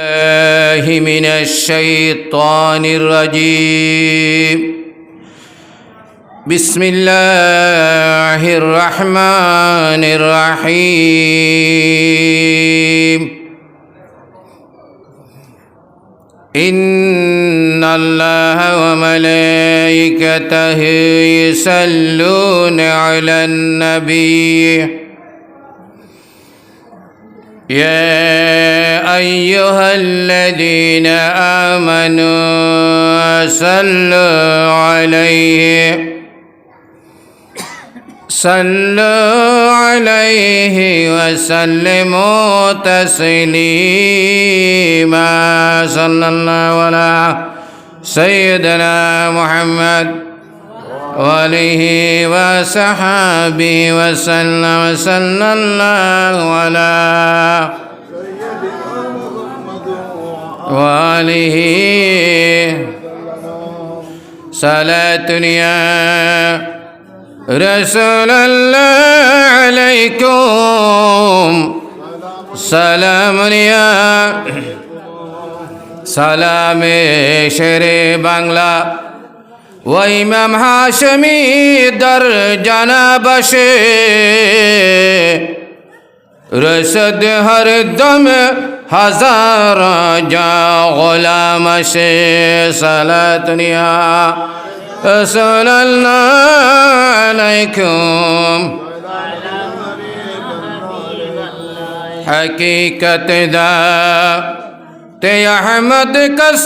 الله من الشيطان الرجيم. بسم الله الرحمن الرحيم. إن الله وملائكته يصلون على النبي. يا أيها الذين آمنوا صلوا عليه. صلوا عليه وسلموا تسليما. صلى الله على سيدنا محمد. وآله وصحابه وسلم صلى الله على وآله صلاة يا رسول الله عليكم سلام يا سلام شر بانگلا ও ইমাম হাসমি দর জানা বসে রসদ হর দম হাজার যা গোলাম সে সালাত নিয়া আলাইকুম। حقیقت دا تے احمد کس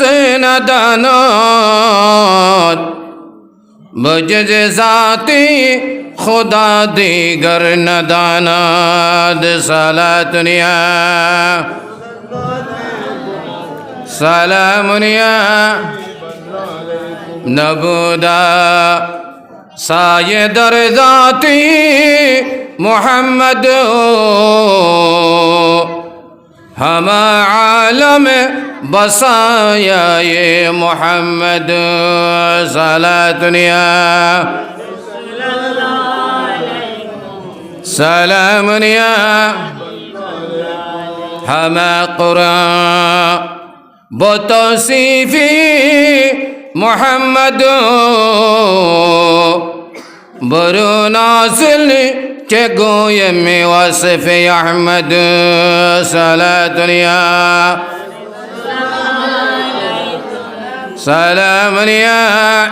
بجز ذاتی خدا دیگر نداند صلات نیا سلام نیا نبودا سایه در ذاتی محمد هما عالم بصايا یہ محمد صلاة دنيا سلام يا هما قرآن۔ بتوصيفي محمد۔ برو ناصل چگو یمی وصف احمد صلاة ریا سلام ریا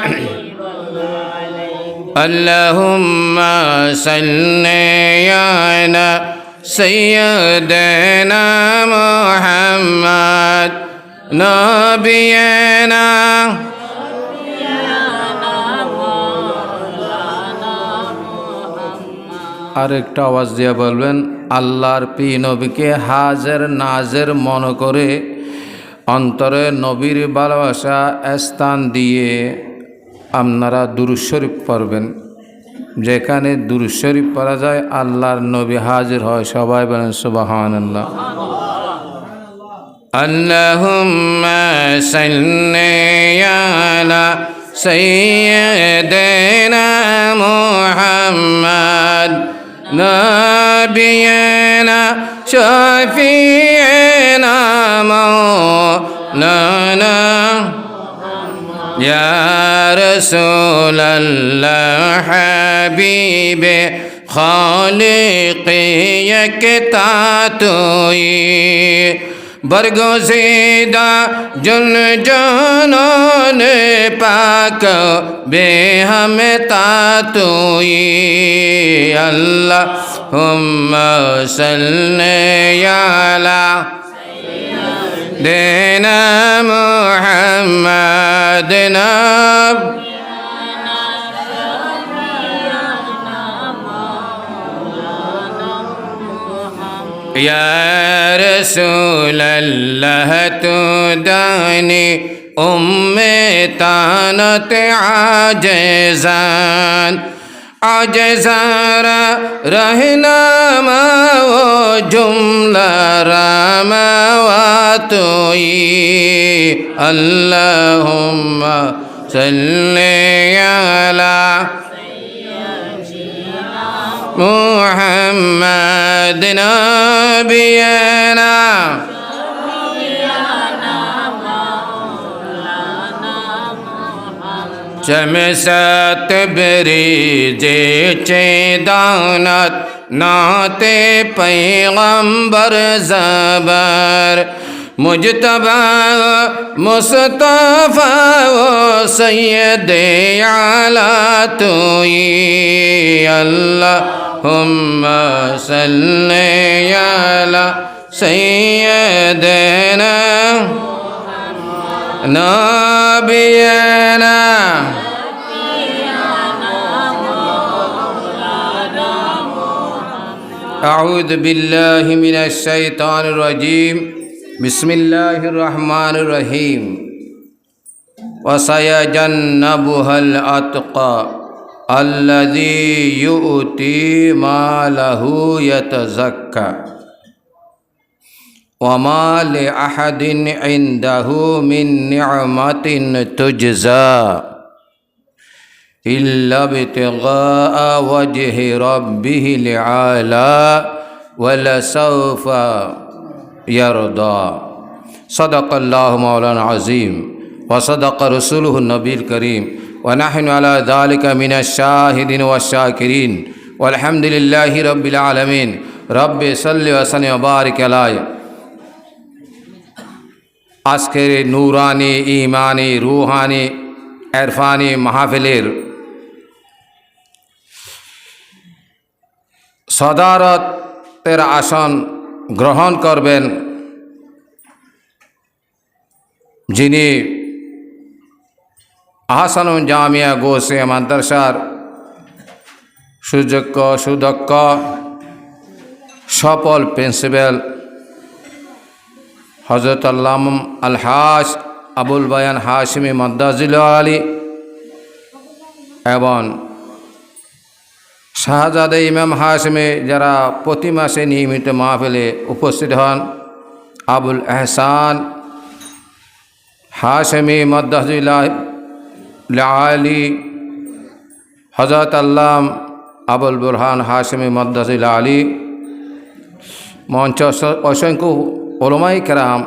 اللهم صلي على سيدنا محمد نبينا আর একটা আওয়াজ দিয়ে বলবেন আল্লাহর পি নবীকে হাজের নাজের মনে করে অন্তরে নবীর ভালোবাসা স্থান দিয়ে আপনারা দুরুশরীফ পড়বেন যেখানে দুরুশরীফ পড়া যায় আল্লাহর নবী হাজির হয় সবাই বলেন সুবাহান আল্লাহ اللهم صل على سيدنا محمد نبينا شفيعنا مولانا. يا رسول الله حبيب خالقي يكتاتوي বর্গসেদা জল জানন পাক বেহম তাতুই আল্লাহ হুম সাল্লায়ালা দেনা মুহাম্মাদ নব یا رسول اللہ تو دانی ام تانت عاجزان عجزارا رہنا ما و جملہ راما و توئی اللہم صلی اللہ محمد نبينا. شمس تبریز چیدانت نات پیغمبر زبر مجتبى مصطفى سيدي على توي الله اللهم صل على سيدنا نبينا أعوذ بالله من الشيطان الرجيم. بسم الله الرحمن الرحيم. وسيجنبها الأتقى. الذي يؤتي ماله يتزكى. وما لأحد عنده من نعمة تجزى إلا ابتغاء وجه ربه العالى ولسوف يرضى. صدق الله مولانا العظيم وصدق رسوله النبي الكريم. ونحن على ذلك من الشاهدين والشاكرين والحمد لله رب العالمين رب صل وسلم وبارك عليه আজকের এই নূরানি ইমানি রুহানি এরফানি মাহফিলের সদারতের আসন গ্রহণ করবেন যিনি আহসান জামিয়া গোসে মাদ্রাসার সুযোগ্য, সুদক্ষ, সফল প্রিন্সিপাল হজরত আল্লাম আলহাস আবুল বায়ান হাশমি মদ্দাজিল আলী এবং শাহজাদে ইমাম হাশমে যারা প্রতি মাসে নিয়মিত মাহফিলে উপস্থিত হন, আবুল এহসান হাশমি মদ্দাজিল আলী হজরত আল্লাম আবুল বুরহান হাশমি মদ্দাজিল আলী মঞ্চ অসংখ্য ওলমাই কেরাম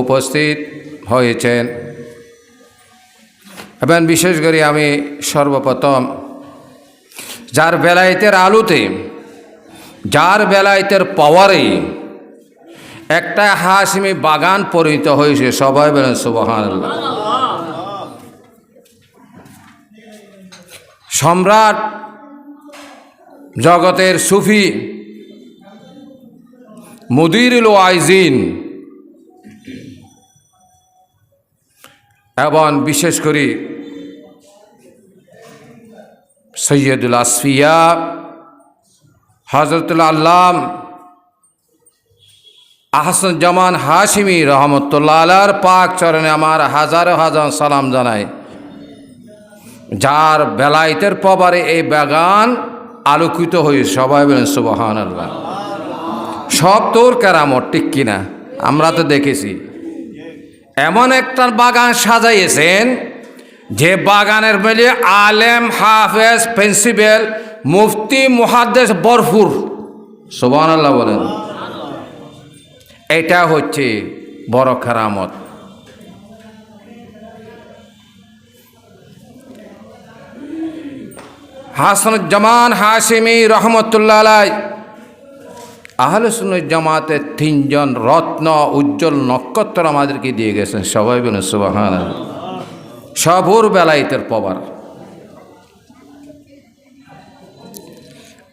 উপস্থিত হয়েছেন। এবং বিশেষ করে আমি সর্বপ্রথম যার বেলায়েতের আলোতে, যার বেলায়েতের পাওয়ারে একটা হাসমি বাগান পরিণত হয়েছে, সবাই বলেন সুবাহান সম্রাট জগতের সুফি মুদিরুল আইজিন এবং বিশেষ করে সৈয়দুল আসফিয়া হজরতুল আল্লাম আহসন জামান হাশিমি রহমতুল্লাহ আলার পাক চরণে আমার হাজার হাজার সালাম জানাই। যার বেলায়েতের পবারে এই বাগান আলোকিত হয়ে সবাই বলেন সুবাহান আল্লাহ সব তোর কেরামত, ঠিক কিনা আমরা তো দেখেছি। এমন একটা বাগান সাজাইয়েছেন, যে বাগানের মেলে আলেম, হাফেজ, প্রিন্সিপাল, মুফতি, মুহাদ্দেস বরফুর সোবান বলেন। এটা হচ্ছে বড় কেরামত। হাসনুজ্জামান হাসিমি রহমতুল্লাহ আলাই। তিনজন রত্ন উজ্জ্বল নক্ষত্র আমাদেরকে দিয়ে গেছেন, সবাই বলেন সুবাহান সবুর বেলাইতের পবার।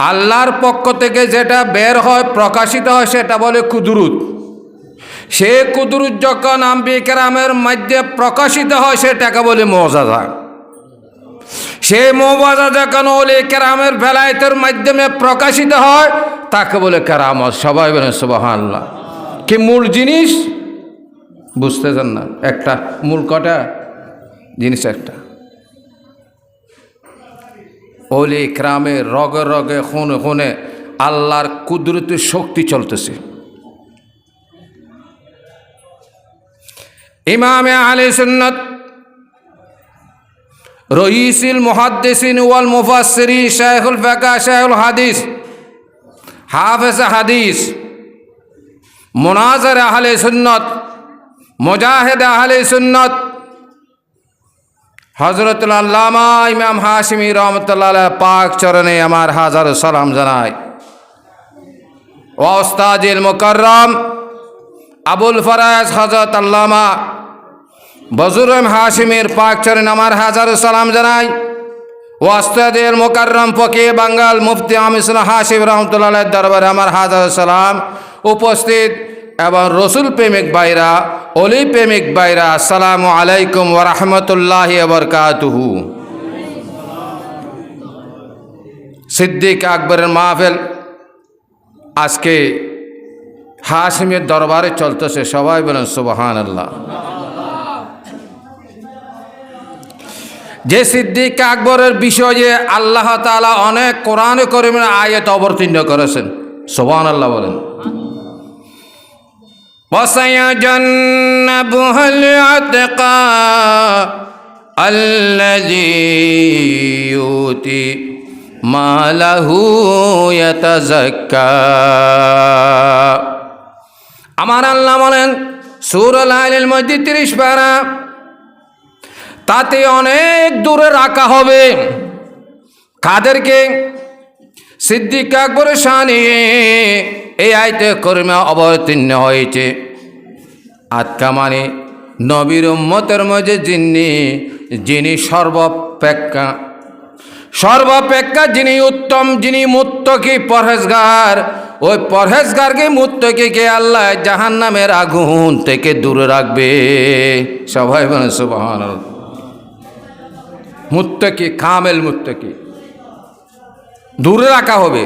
আল্লাহর পক্ষ থেকে যেটা বের হয়, প্রকাশিত হয়, সেটা বলে কুদরুত সে কুদরুত যখন আম্বি কেরামের মধ্যে প্রকাশিত হয়, সেটাকে বলে মজাদা সেই মৌবাজা যখন ওলি কেরামের বেলায়েতের মাধ্যমে প্রকাশিত হয়, তাকে বলে কেরামত। সবাই বলে সুবাহান্লাহ কি মূল জিনিস? বুঝতেছেন না। একটা মূল কটা জিনিস একটা। ওলি ক্রামে রগে রগে, খুনে খুনে আল্লাহর কুদরতি শক্তি চলতেছে। ইমামে আলী সুন্নত রইসিল মুহাদ্দিসিন ওয়াল মুফাসসিরি শাইখুল ফাকা, শাইখুল হাদিস, হাফেজ হাদিস, মুনাজার আহলে সুন্নত, মুজাহিদ আহলে সুন্নত হজরতুল আল্লামা ইমাম হাশিমি রহমতুল্লাহ পাক চরণে আমার হাজার সালাম জানাই। ওস্তাজিল মুকরম আবুল ফরাজ হজরত আল্লামা বজুরম হাশিমের পাক চরণে আমার হাজার সালাম জানাই। ওয়াস্তাদের মোকাররম ফকে বাঙ্গাল মুফতি আমিসুল হাসিম রহমতুল্লাহ দরবারে আমার হাজার সালাম। উপস্থিত এবং রসুল প্রেমিক বাইরা অলি প্রেমিক বাইরা আসসালামু আলাইকুম ওরহমতুল্লাহ বরকাতুহু। সিদ্দিক আকবরের মাহফেল আজকে হাসিমের দরবারে চলতেছে, সবাই বলেন সুবাহান আল্লাহ যে সিদ্দিক আকবরের বিষয়ে আল্লাহ তালা অনেক কোরআন করিমের আয়াত অবতীর্ণ করেছেন সোবান আল্লাহ বলেন وسيجنبها الأتقى الذي يؤتي ماله يتزكى আমার আল্লাহ বলেন সুর আল মসজিদ তিরিশ পারা তাতে অনেক দূরে রাখা হবে। কাদেরকে? সিদ্দিক আকবরের শানে এই আয়তে কর্মে অবতীর্ণ হয়েছে। আতকা মানে নবীর উম্মতের মধ্যে যিনি যিনি সর্বাপেক্ষা সর্বাপেক্ষা যিনি উত্তম, যিনি মুত্তকি পরহেজগার, ওই পরহেজগারকে মুত্তকিকে আল্লাহ জাহান নামের আগুন থেকে দূরে রাখবে। সবাই বলে সুবাহ মুত্তকি, কামেল মুত্তকি। দূরে রাখা হবে।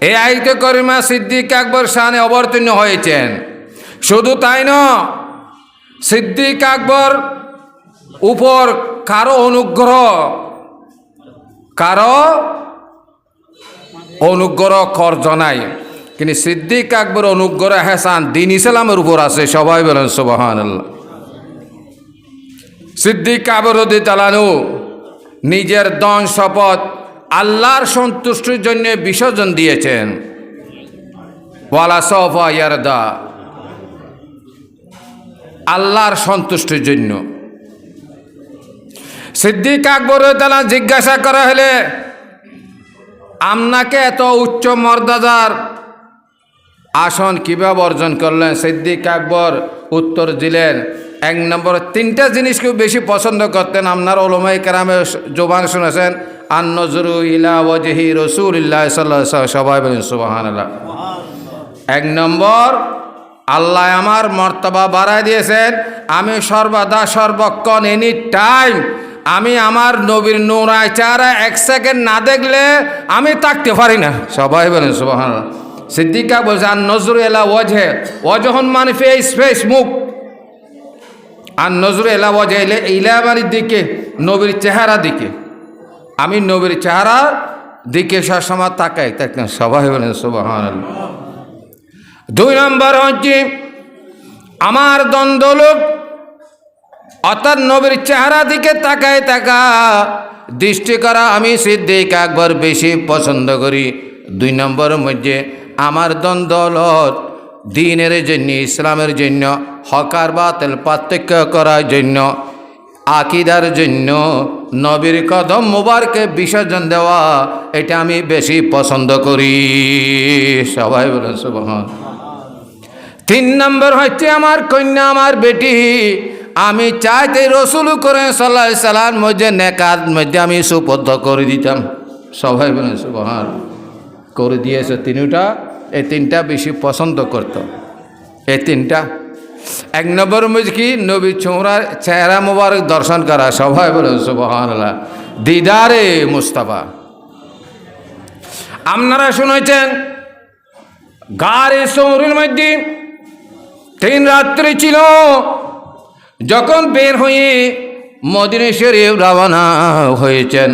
এই আইতে করিমা সিদ্দিক আকবর শানে অবতীর্ণ হয়েছেন। শুধু তাই ন, সিদ্দিক আকবর উপর কারও অনুগ্রহ কারও অনুগ্রহ কর্জ নাই। কিন্তু সিদ্দিক আকবর অনুগ্রহ হেসান দিন ইসলামের উপর আছে, সবাই বলেন আল্লাহ সিদ্দিক আকবর তালানু নিজের দন শপথ আল্লাহর সন্তুষ্টির জন্য বিসর্জন দিয়েছেন। ওয়ালা সফা ইয়ারদা। আল্লাহর সন্তুষ্টির জন্য। সিদ্দিক আকবর তালা জিজ্ঞাসা করা হলে আপনাকে এত উচ্চ মর্যাদার আসন কীভাবে অর্জন করলেন? সিদ্দিক আকবর উত্তর দিলেন এক নম্বর, তিনটা জিনিস খুব বেশি পছন্দ করতেন, আপনার ওলমাই কেরামে জোবান শুনেছেন আন নজরু ইলা ওয়াজহি সবাই বলেন সুবাহান এক নম্বর, আল্লাহ আমার মর্তবা বাড়াই দিয়েছেন, আমি সর্বদা সর্বক্ষণ এনি টাইম আমি আমার নবীর নোরায় চারা এক সেকেন্ড না দেখলে আমি থাকতে পারি না। সবাই বলেন সুবাহান সিদ্দিকা বলছে আর নজরু এলা ওয়াজহে, ওয়াজহন মানে ফেস ফেস মুখ। আর নজরু এলা ওয়াজে এলে ইলাবারির দিকে, নবীর চেহারা দিকে। আমি নবীর চেহারা দিকে সবসময় তাকাই তাকে সবাই বলেন সুবাহান দুই নম্বর হচ্ছে, আমার দ্বন্দ্ব লোক অর্থাৎ নবীর চেহারা দিকে তাকায় তাকা, দৃষ্টি করা আমি সিদ্দিক একবার বেশি পছন্দ করি। দুই নম্বর মধ্যে আমার দ্বন্দ্বলত দিনের জন্য, ইসলামের জন্য, হকার বাতিল পার্থক্য করার জন্য, আকিদার জন্য, নবীর কদম মুবারকে বিসর্জন দেওয়া, এটা আমি বেশি পছন্দ করি। সবাই সুবহান তিন নম্বর হচ্ছে আমার কন্যা, আমার বেটি। আমি চাইতে রসুল করে সাল্লাহ সাল্লাম মধ্যে নেকার মধ্যে আমি সুপদ্ধ করে দিতাম। সবাই বলে করে দিয়েছে তিনটা। এই তিনটা বেশি পছন্দ করত। এই তিনটা। এক নম্বর মধ্যে কি? নবী চৌরার চেহারা মুবারক দর্শন করা। সবাই বলে সুবহান দিদারে মুস্তাফা। আপনারা শুনেছেন, গাড়ি সৌরের মধ্যে তিন রাত্রি ছিল। যখন বের হয়ে মদিনে শরীফ রওনা হয়েছেন,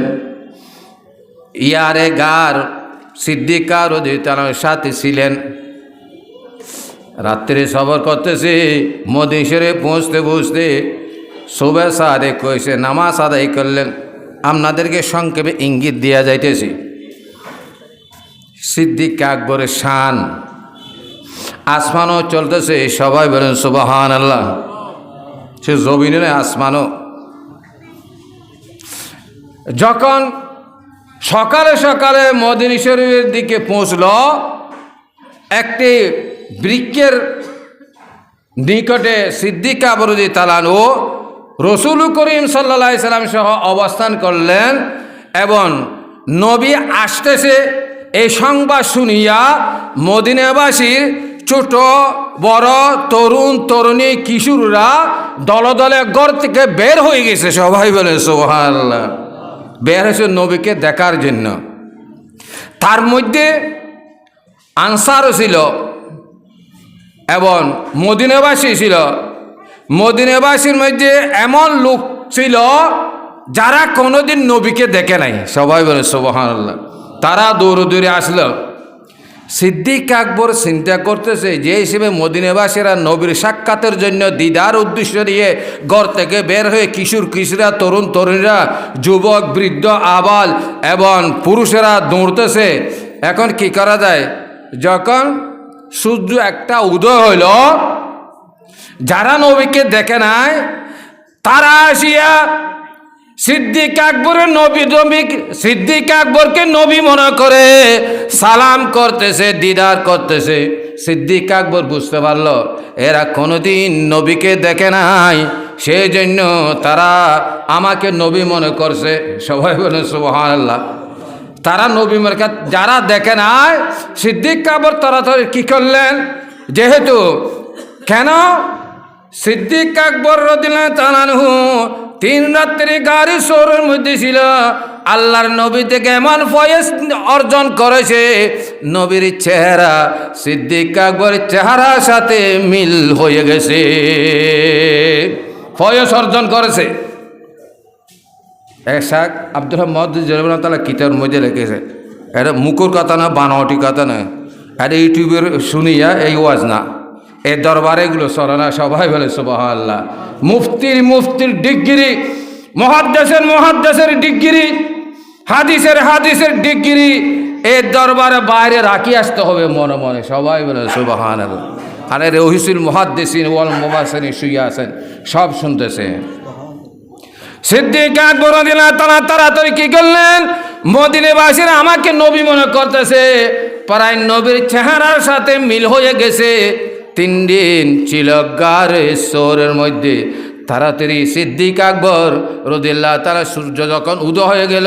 ইয়ারে গার সিদ্দিকার তার সাথে ছিলেন। রাত্রে সবর করতেছে, মদিনে পৌঁছতে পৌঁছতে শোভে সাদে কয়েছে নামাজ আদায় করলেন, আপনাদেরকে সংক্ষেপে ইঙ্গিত দেওয়া যাইতেছে। সিদ্দিক আকবরের শান। আসমানও চলতেছে, সবাই বলেন সুবাহান আল্লাহ সে জমিনে আসমানও। যখন সকালে সকালে মদিনী শরীফের দিকে পৌঁছল। একটি বৃক্ষের নিকটে সিদ্দিকা বরুদি তালানু রসুল করিম সাল্লা সাল্লাম সহ অবস্থান করলেন এবং নবী আসতেছে এই সংবাদ শুনিয়া মদিনাবাসীর ছোট, বড়, তরুণ, তরুণী, কিশোররা দলদলে দলে ঘর থেকে বের হয়ে গেছে। সবাই বলে সোহাল বের হয়েছে নবীকে দেখার জন্য। তার মধ্যে আনসারও ছিল এবং মদিনাবাসী ছিল। মদিনাবাসীর মধ্যে এমন লোক ছিল যারা কোনোদিন নবীকে দেখে নাই। সবাই বলে সোবাহান তারা দৌড়ে দৌড়ে আসলো। সিদ্দিক আকবর চিন্তা করতেছে যে হিসেবে মদিনাবাসীরা নবীর সাক্ষাতের জন্য দিদার উদ্দেশ্য নিয়ে ঘর থেকে বের হয়ে কিশোর কিশোরা তরুণ, তরুণীরা, যুবক, বৃদ্ধ, আবাল এবং পুরুষেরা দৌড়তেছে। এখন কি করা যায়? যখন সূর্য একটা উদয় হইল, যারা নবীকে দেখে নাই, তারা আসিয়া সিদ্দিক আকবরের নবী নবী সিদ্দিক আকবরকে নবী মনে করে। সালাম করতেছে, দিদার করতেছে। সিদ্দিক আকবর বুঝতে পারল, এরা কোনোদিন নবীকে দেখে নাই। সেই জন্য তারা আমাকে নবী মনে করছে। সবাই বলে, সুবহানাল্লাহ। তারা নবী মরকা যারা দেখে নাই, সিদ্দিক কাবর তাড়াতাড়ি কি করলেন? যেহেতু, কেন? সিদ্দিক আকবর রদিল্লাহ তালানহু তিন রাত্রি গাড়ি শোরের মধ্যে ছিল। আল্লাহর নবী থেকে এমন ফয়েস অর্জন করেছে, নবীর চেহারা সিদ্দিক আকবরের চেহারার সাথে মিল হয়ে গেছে। ফয়েস অর্জন করেছে। এসাক আব্দুল রহমদ জরবান তালা কিতাবের মধ্যে লিখেছে, এটা মুকুর কথা না বানাওয়াটি কথা না। এটা ইউটিউবের শুনিয়া এই ওয়াজ না। এই দরবারে এগুলো চলে না সবাই বলে সুবাহ মুফতির মুফতির ডিগ্রি মহাদ্দেশের মহাদ্দেশের ডিগ্রি, হাদিসের হাদিসের ডিগ্রি এই দরবারে বাইরে রাখি আসতে হবে মনে মনে, সবাই বলে সুবাহান আরে রহিসুল মহাদ্দেসিন ওয়াল মোবাসিন শুয়ে আছেন, সব শুনতেছে। সিদ্দিক আকবর দিলা তারা তাড়াতাড়ি কি করলেন? মদিনেবাসীরা আমাকে নবী মনে করতেছে, প্রায় নবীর চেহারার সাথে মিল হয়ে গেছে। তিন দিন ছিল গারে মধ্যে। তাড়াতাড়ি সিদ্দিক আকবর রদিল্লা তারা সূর্য যখন উদয় হয়ে গেল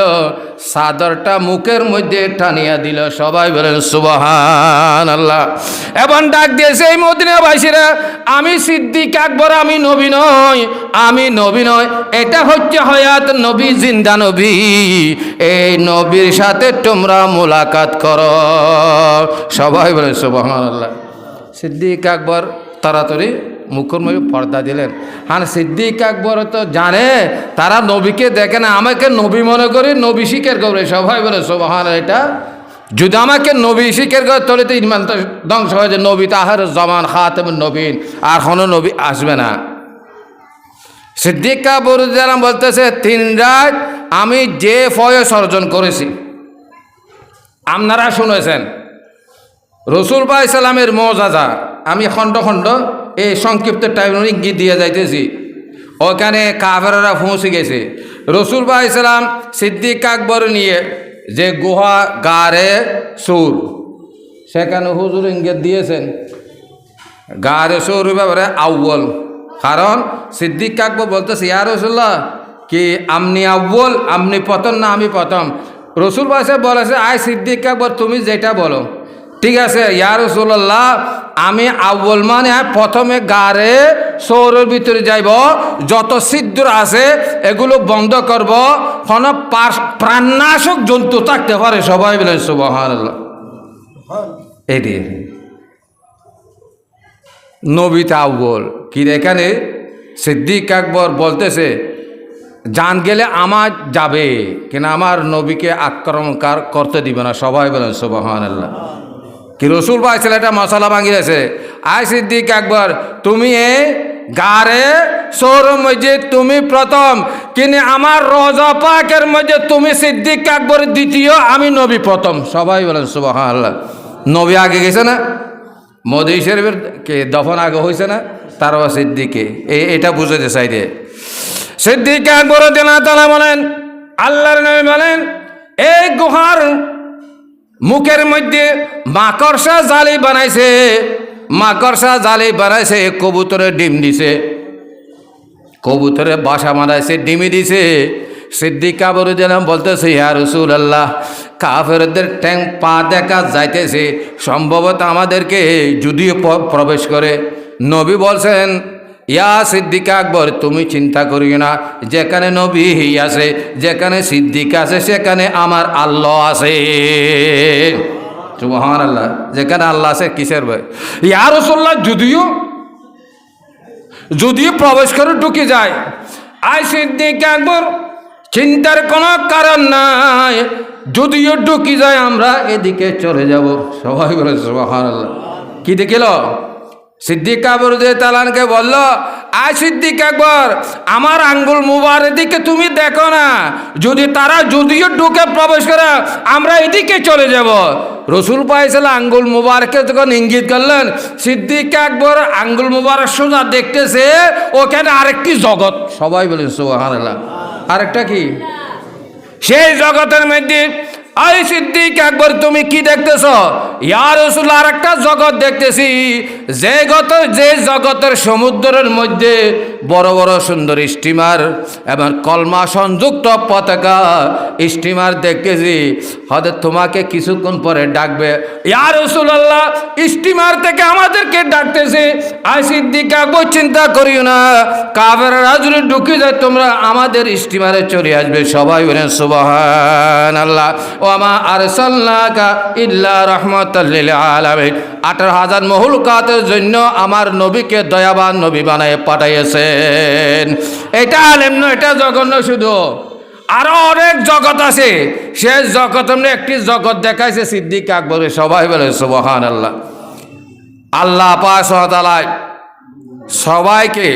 সাদরটা মুখের মধ্যে টানিয়া দিল। সবাই বলেন সুবাহান আল্লাহ এবং ডাক দিয়েছে, এই মদিনাবাসীরা আমি সিদ্দিক আকবর, আমি নবী নয় আমি নবী নয় এটা হচ্ছে হয়াত নবী, জিন্দা নবী। এই নবীর সাথে তোমরা মোলাকাত করো। সবাই বলে সুবাহান আল্লাহ সিদ্দিক আকবর তাড়াতাড়ি মুখের মুখে পর্দা দিলেন। হান সিদ্দিক আকবর তো জানে, তারা নবীকে দেখে না, আমাকে নবী মনে করি, নবী স্বীকার করে সবাই বলে সোবাহান এটা যদি আমাকে নবী স্বীকার করে তাহলে তো ইমান ধ্বংস হয়ে যায়। নবী তাহার জমান খাতেম নবীন, আর কোনো নবী আসবে না। সিদ্দিক কাবরুদ্দারাম বলতেছে, তিন রাত আমি যে ফয়স অর্জন করেছি, আপনারা শুনেছেন রসুল ভাই সালামের মজাজা। আমি খণ্ড খণ্ড এই সংক্ষিপ্ত টাইমের ইঙ্গিত দিয়ে যাইতেছি। ওখানে কাফেরা পৌঁছে গেছে। রসুল ভাই সালাম সিদ্দিক আকবর নিয়ে যে গুহা গারে সুর, সেখানে হুজুর ইঙ্গিত দিয়েছেন। গারে সুর ব্যাপারে আউ্বল কারণ সিদ্দিক আকবর বলতেছে, ইয়া রসুল্লাহ কি আপনি আউ্বল আপনি প্রথম না আমি প্রথম? রসুল সাহেব বলেছে, আয় সিদ্দিক আকবর, তুমি যেটা বলো। ঠিক আছে ইয়ার রসুল্লাহ আমি আউ্বল মানে প্রথমে গারে শহরের ভিতরে যাইব যত সিদ্ধর আছে এগুলো বন্ধ করব কোনো প্রাণনাশক জন্তু থাকতে পারে সবাই বলেন সুবাহান এটি নবিতা আউ্বল কি এখানে? সিদ্দিক আকবর বলতেছে জান গেলে আমার যাবে কিনা আমার নবীকে আক্রমণ করতে দিবে না? সবাই বলেন সুবাহান আল্লাহ কি রসুল ভাই ছেলেটা মশলা ভাঙিয়েছে? আয় সিদ্দিক একবার তুমি এ গারে সৌর মসজিদ, তুমি প্রথম। কিন্তু আমার রজা পাকের মধ্যে তুমি সিদ্দিক আকবর দ্বিতীয়, আমি নবী প্রথম। সবাই বলেন সুবাহ নবী আগে গেছে না? মোদি শরীফের কে দফন আগে হয়েছে না? তারপর সিদ্দিকে। এটা বুঝেছে সাইডে সিদ্দিক আকবর দিনা তালা বলেন, আল্লাহর নবী বলেন, এই গুহার মুখের মধ্যে মাকড়সা জালি বানাইছে। মাকড়সা জালি বানাইছে কবুতরে ডিম দিছে। কবুতরে বাসা বানাইছে ডিমি দিছে। সিদ্দিক কাবর যেন বলতেছে, ইয়া রসুল আল্লাহ কাফেরদের ট্যাং পা দেখা যাইতেছে। সম্ভবত আমাদেরকে যদিও প্রবেশ করে। নবী বলছেন ইয়া সিদ্দিক আকবর, তুমি চিন্তা করিও না, যেখানে নবী আছে, যেখানে সিদ্দিক আছে, সেখানে আমার আল্লাহ আছে। সুবহান আল্লাহ যেখানে আল্লাহ আছে, কিসের ভয়? ইয়া রসুল্লাহ যদিও যদিও প্রবেশ করে ঢুকে যায়, আই সিদ্দিক আকবর, চিন্তার কোনো কারণ নাই, যদিও ঢুকে যায়, আমরা এদিকে চলে যাব। সবাই বলে আল্লাহ কি দেখিল? সিদ্দিক আকবর তালানকে বলল, আয় সিদ্দিক আকবর আমার আঙ্গুল মুবারের দিকে তুমি দেখো না। যদি তারা যদিও ঢুকে প্রবেশ করে, আমরা এদিকে চলে যাব। রসুল পাইছিল আঙ্গুল মুবারককে যখন ইঙ্গিত করলেন, সিদ্দিক আকবর আঙ্গুল মুবারক সোজা দেখতেছে, ওখানে আরেকটি জগৎ। সবাই বলেন সোহান আরেকটা কি? সেই জগতের মধ্যে আই সিদ্দিক, একবার তুমি কি দেখতেছ? ইয়ার রসুল আর একটা জগৎ দেখতেছি। যে গত যে জগতের সমুদ্রের মধ্যে বড় বড় সুন্দর স্টিমার এবং কলমা সংযুক্ত পতাকা স্টিমার দেখতেছি। হয়তো তোমাকে কিছুক্ষণ পরে ডাকবে ইয়ার রসুল আল্লাহ স্টিমার থেকে আমাদেরকে ডাকতেছে। আই সিদ্দিক, একবার চিন্তা করিও না কাবের রাজুরে ঢুকে যায়, তোমরা আমাদের স্টিমারে চলে আসবে। সবাই বলেন সুবাহান আল্লাহ ও আমা আরসাল্লাকা ইল্লা রহমতাল্লিল আলামিন। আঠারো হাজার জন্য আমার নবীকে দয়াবান নবী বানায় পাঠাইয়েছেন। এটা আলেম নয়, এটা জঘন্য শুধু। আরও অনেক জগৎ আছে। সে জগৎ একটি জগৎ দেখাইছে সিদ্দিক আকবরে সবাই বলে সুবহান আল্লাহ আল্লাহ পাশালায় সবাইকে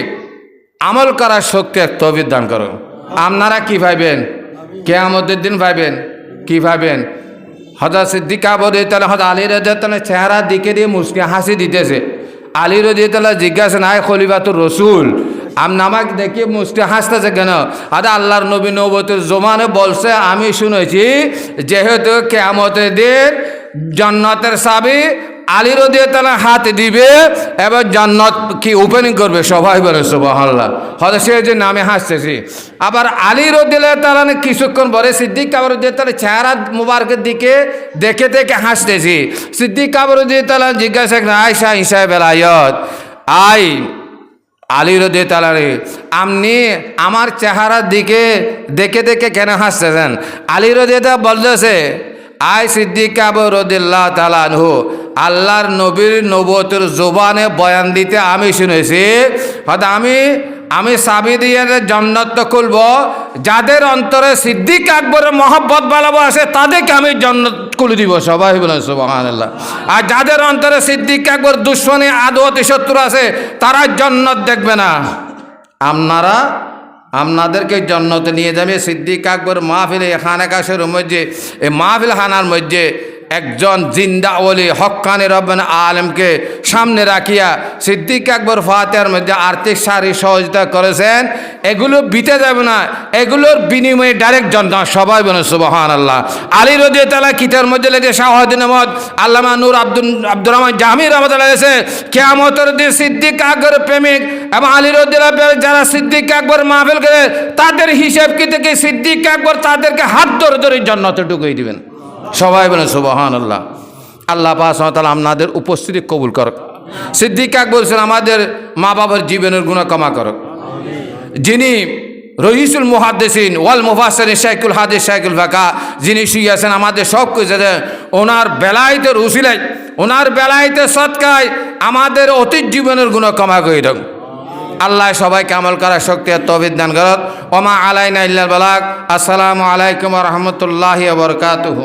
আমল করার শক্তি এক তবির করুন। আপনারা কি ভাইবেন? কেয়ামতের দিন ভাইবেন? কি ভাবেন? হজরত সিদ্দিকা তাহলে হজরত আলী রাজা তাহলে দিকে দিয়ে মুসকে হাসি দিতেছে। আলী রাজি তাহলে জিজ্ঞাসা নাই খলিবা তোর রসুল, আমি আমাকে দেখে মুসকে হাসতেছে কেন? আদা আল্লাহর নবী নবতের জমানে বলছে, আমি শুনেছি, যেহেতু কেয়ামতের দিন জন্নতের সাবি আলী রদিয়ে তালা হাত দিবে, এবার জান্নাত কি ওপেনিং করবে? সবাই বলে, সুবহানাল্লাহ। হয়তো সে যে নামে হাসতেছি। আবার আলী রদিয়ে তালা কিছুক্ষণ পরে সিদ্দিক কাবর দিয়ে তালা চেহারা মুবারকের দিকে দেখে দেখে হাসতেছি। সিদ্দিক কাবর দিয়ে তালা জিজ্ঞাসা আয়সা ইসা বেলায়ত আই আলী রদে তালারে আপনি আমার চেহারার দিকে দেখে দেখে কেন হাসতেছেন? আলী রদে বলতেছে আই সিদ্দিক আবু রদিল্লাহ তালানহু আল্লাহর নবীর নবতের জোবানে বয়ান দিতে আমি শুনেছি। হয়তো আমি আমি সাবি দিয়ে জন্নত খুলব, যাদের অন্তরে সিদ্দিক আকবরের মহব্বত আছে, তাদেরকে আমি জন্নত খুলে দিব সবাই বলেন সুবাহান আর যাদের অন্তরে সিদ্দিক আকবর দুশ্মনী আদওয়াতি শত্রু আছে, তারা জন্নত দেখবে না। আপনারা আপনাদেরকে জন্নতে নিয়ে যাবে সিদ্দিক আকবর মাহফিল খানে কাশের মধ্যে এই মাহফিল খানার মধ্যে একজন জিন্দা ওলি, হকানি রব্বান আলমকে সামনে রাখিয়া সিদ্দিক আকবর ফাতেহার মধ্যে আর্থিক সারি সহযোগিতা করেছেন। এগুলো বিতে যাবে না, এগুলোর বিনিময়ে ডাইরেক্ট জন্ম সবাই বলে সুবহান আল্লাহ আলী রদি তালা কিতার মধ্যে লেগে শাহাদিন আহমদ, আল্লামা নূর আব্দুল আব্দুর রহমান জামির রহমত এসে কেয়ামতের দিন সিদ্দিক আকবর প্রেমিক এবং আলী রদ্দিল্লাহ যারা সিদ্দিক আকবর মাহফিল করে, তাদের হিসেব কি থেকে? সিদ্দিক আকবর তাদেরকে হাত ধরে ধরে জন্নতে ঢুকিয়ে দিবেন। সবাই বলেন সুবহান আল্লাহ আল্লাহ পাশাল আপনাদের উপস্থিতি কবুল করক। সিদ্দিক আকবর ছিলেন আমাদের মা বাবার জীবনের গুণা কমা করক। যিনি রহিসুল মুহাদ্দেসিন ওয়াল মুফাসিন শাইকুল হাদিস শাইকুল ফাঁকা, যিনি শুয়েছেন আমাদের সব কিছু ওনার বেলাইতে রুসিলাই ওনার বেলাইতে সৎকায় আমাদের অতীত জীবনের গুণ কমা করে দেন। আল্লাহ সবাইকে আমল করার শক্তি তবিদ দান করত ওমা আলাইনা ইল্লাল বালাক আসসালামু আলাইকুম রহমতুল্লাহ বরকাতুহু।